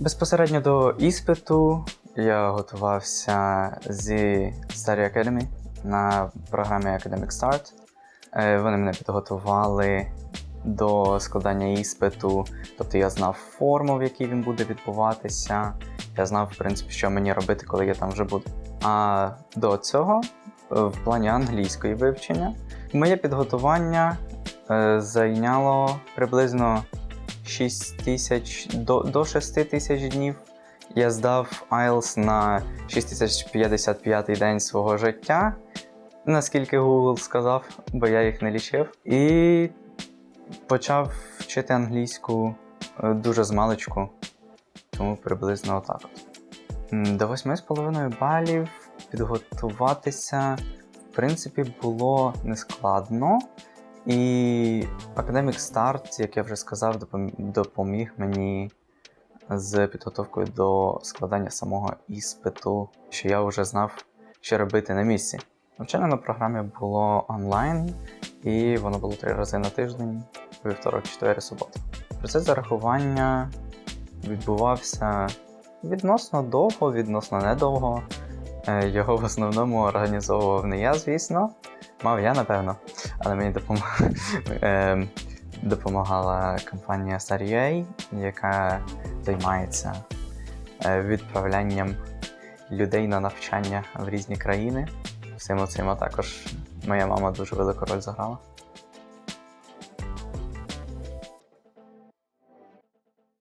Безпосередньо до іспиту я готувався зі Study Academy на програмі Academic Start. Е, Вони мене підготували до складання іспиту, тобто я знав форму, в якій він буде відбуватися. Я знав, в принципі, що мені робити, коли я там вже буду. А до цього, е, в плані англійської вивчення, моє підготування е, зайняло приблизно 6 тисяч до, до 6 тисяч днів. Я здав IELTS на 6055 день свого життя, наскільки Google сказав, бо я їх не лічив. І почав вчити англійську е, дуже з маличку, тому приблизно отак. До 8,5 балів підготуватися, в принципі, було нескладно. І Academic Start, як я вже сказав, допоміг мені з підготовкою до складання самого іспиту, що я вже знав, що робити на місці. Навчання на програмі було онлайн, і воно було три рази на тиждень, вівторок, четвер субота. Процес зарахування відбувався відносно довго, відносно недовго. Е, Його в основному організовував не я, звісно. Мав я, напевно, але мені е, допомагала компанія Star.ua, яка займається е, відправлянням людей на навчання в різні країни. Всім цим також моя мама дуже велику роль заграла.